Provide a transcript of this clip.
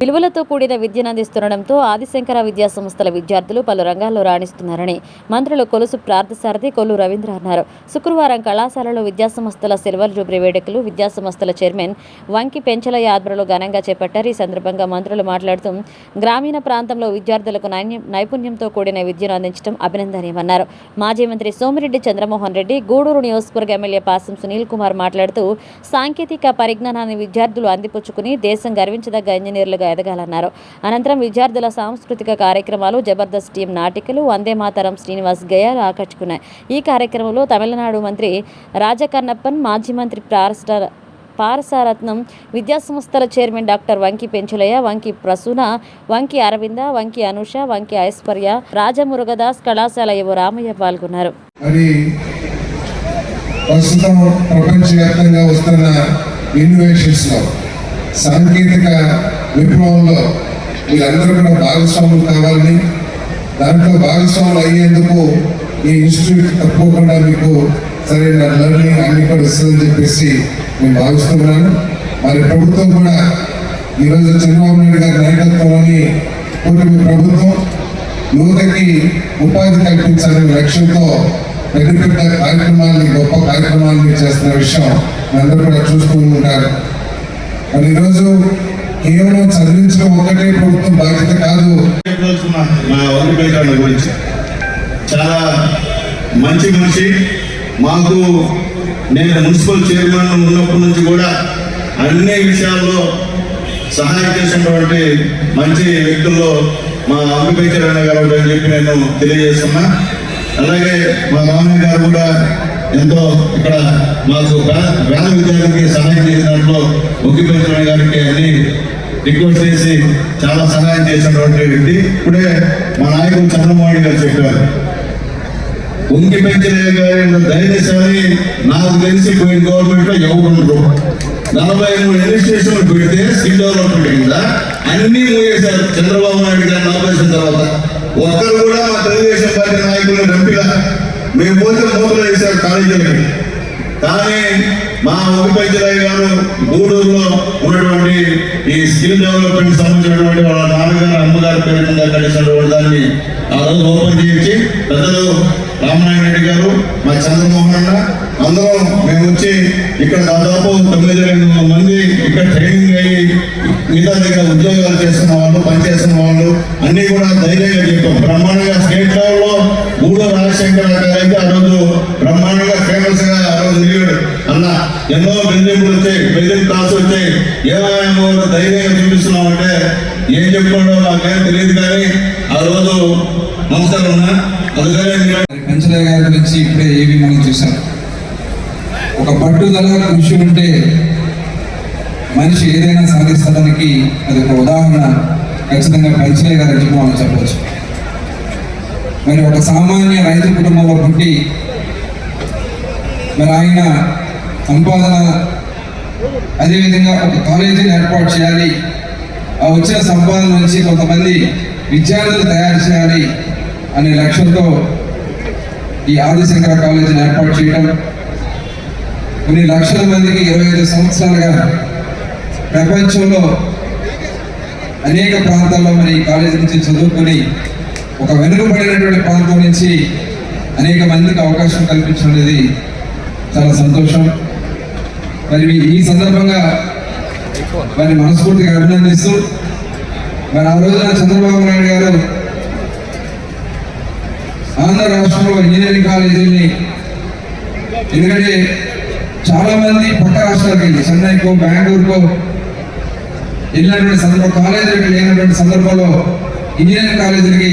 విలువలతో కూడిన విద్యను అందిస్తుండటంతో ఆదిశంకర విద్యా సంస్థల విద్యార్థులు పలు రంగాల్లో రాణిస్తున్నారని మంత్రులు కొలుసు ప్రార్థసారథి కొల్లు రవీంద్ర అన్నారు. శుక్రవారం కళాశాలలో విద్యాసంస్థల సిల్వర్ జూబ్లీ వేడుకలు విద్యాసంస్థల చైర్మన్ వంకి పెంచలయ్య ఆధ్వర్యంలో ఘనంగా చేపట్టారు. ఈ సందర్భంగా మంత్రులు మాట్లాడుతూ గ్రామీణ ప్రాంతంలో విద్యార్థులకు నైపుణ్యంతో కూడిన విద్యను అందించడం అభినందనీయమన్నారు. మాజీ మంత్రి సోమిరెడ్డి చంద్రమోహన్ రెడ్డి గూడూరు నియోజకవర్గ ఎమ్మెల్యే పాసం సునీల్ కుమార్ మాట్లాడుతూ సాంకేతిక పరిజ్ఞానాన్ని విద్యార్థులు అందిపుచ్చుకుని దేశం గర్వించదగ్గ ఇంజనీర్లుగా ఎదగాలన్నారు. అనంతరం విద్యార్థుల సాంస్కృతిక కార్యక్రమాలు జబర్దస్త్ టీం నాటికలు వందే మాతరం శ్రీనివాస్ గయాలు ఆకట్టుకున్నాయి. ఈ కార్యక్రమంలో తమిళనాడు మంత్రి రాజకన్నప్పన్ మాజీ మంత్రి పారస్ట పారసారత్నం విద్యాసంస్థల చైర్మన్ డాక్టర్ వంకి పెంచులయ్య వంకి ప్రసూన వంకి అరవింద వంకి అనుష వంకి ఐశ్వర్య రాజమురుగదాస్ కళాశాల యువ రామయ్య పాల్గొన్నారు. ప్రస్తుతం ప్రపంచవ్యాప్తంగా వస్తున్న ఇన్నోవేషన్స్లో సాంకేతిక విప్లవంలో మీరందరూ కూడా భాగస్వాములు కావాలని దాంట్లో భాగస్వాములు అయ్యేందుకు ఈ ఇన్స్టిట్యూట్ తప్పకుండా మీకు సరైన లెర్నింగ్ అన్ని కూడా ఇస్తుందని చెప్పేసి నేను భావిస్తున్నాను. మరి ప్రభుత్వం కూడా ఈరోజు చంద్రబాబు నాయుడు గారి నాయకత్వంలోని కూటమి ప్రభుత్వం యువతకి ఉపాధి కల్పించాలనే లక్ష్యంతో పెద్ద పెద్ద కార్యక్రమాలని గొప్ప కార్యక్రమాలని చేస్తున్న విషయం అందరూ కూడా చూస్తూ ఉంటారు. మరి ఈరోజు కేవలం చదివించడం ఒక్కటే ప్రభుత్వం బాధ్యత కాదు. మా వంకపేట గురించి. చాలా మంచి మనిషి. మాకు నేను మున్సిపల్ చైర్మన్ ఉన్నప్పటి నుంచి కూడా అన్ని విషయాల్లో సహాయం చేసినటువంటి మంచి వ్యక్తుల్లో మా అంబికైచర్ అన్న గారు అని చెప్పి నేను తెలియజేస్తున్నా. అలాగే మా మామయ్య గారు కూడా ఎంతో ఇక్కడ మాకు వేద విద్యార్థికి విద్యార్థులకి సహాయం చేసినట్లు ముఖ్యమంత్రి గారికి అన్ని రిక్వెస్ట్ చేసి చాలా సహాయం చేసినటువంటి వ్యక్తి. ఇప్పుడే మా నాయకుడు చంద్రమోహన్ గారు చెప్పారు. ఉంగి పెంచలే గారి ధైర్యశాలి నాకు తెలిసి పోయిన గవర్నమెంట్లో ఎవరు నలభై మూడు రిజిస్ట్రేషన్లు పెడితే స్కిల్ డెవలప్మెంట్ కింద అన్ని మూయేశారు చంద్రబాబు నాయుడు గారిని ఆపేసిన తర్వాత. ఒక్కరు కూడా మా తెలుగుదేశం పార్టీ నాయకులు రంపిలా. మేము పోతే మూతలు వేశారు కాలేజీలకి. కానీ మా ఉపిపంచరాయ్ గారు గూడూరులో ఉన్నటువంటి ఈ స్కిల్ డెవలప్మెంట్ సంబంధించినటువంటి వాళ్ళ నాన్నగారు అమ్మగారు పేరు మీద కలిసినటువంటి దాన్ని ఆ రోజు ఓపెన్ చేయించి పెద్దలు రామనారాయణ రెడ్డి గారు మా చంద్రమోహన్ అన్న అందరం మేము వచ్చి ఇక్కడ దాదాపు తొమ్మిది ఎనిమిది మంది ఇక్కడ ట్రైనింగ్ అయ్యి మిగతా దగ్గర ఉద్యోగాలు చేస్తున్న వాళ్ళు పనిచేస్తున్న వాళ్ళు అన్నీ కూడా ధైర్యంగా చెప్పాం. బ్రహ్మాండంగా స్టేట్ లెవెల్లో ఊళ్ళో రాజశేఖర్ గారు అయితే ఆ రోజు బ్రహ్మాండంగా ఫేమస్గా ఆ రోజు నిలిగాడు. అన్న ఎన్నో బెదిరింపులు వచ్చాయి బెదిరింపు కాల్స్ వచ్చాయి. ఏమైనా ధైర్యంగా చూపిస్తున్నాం అంటే ఏం చెప్పుకోవడో నాకేం తెలియదు కానీ ఆ రోజు నమస్కారం అన్న. అందుకనే మీరు గారి గురించి ఇప్పుడే ఏవి మనం చూసాం ఒక పట్టుదల కృషి ఉంటే మనిషి ఏదైనా సాధిస్తడానికి అది ఒక ఉదాహరణ. ఖచ్చితంగా పెంచలయ్య గారి చెప్పి మనం చెప్పవచ్చు. మరి ఒక సామాన్య రైతు కుటుంబంలో పుట్టి మరి ఆయన సంపాదన అదేవిధంగా ఒక కాలేజీని ఏర్పాటు చేయాలి. ఆ వచ్చిన సంపాదన నుంచి కొంతమంది విద్యార్థులు తయారు చేయాలి అనే లక్ష్యంతో ఈ ఆదిశంకర కాలేజీని ఏర్పాటు చేయడం కొన్ని లక్షల మందికి ఇరవై ఐదు సంవత్సరాలుగా ప్రపంచంలో అనేక ప్రాంతాల్లో మరి ఈ కాలేజీ నుంచి చదువుకొని ఒక వెనుకబడినటువంటి ప్రాంతం నుంచి అనేక మందికి అవకాశం కల్పించినది చాలా సంతోషం. మరి ఈ సందర్భంగా మరి మనస్ఫూర్తిగా అభినందిస్తూ మరి ఆ రోజున చంద్రబాబు నాయుడు గారు ఆంధ్ర రాష్ట్రంలో ఇంజనీరింగ్ కాలేజీని ఎందుకంటే చాలా మంది పక్క రాష్ట్రాలకు వెళ్ళి చెన్నైకో బెంగళూరుకో వెళ్ళినటువంటి సందర్భం కాలేజీలకు లేనటువంటి సందర్భంలో ఇంజనీరింగ్ కాలేజీలకి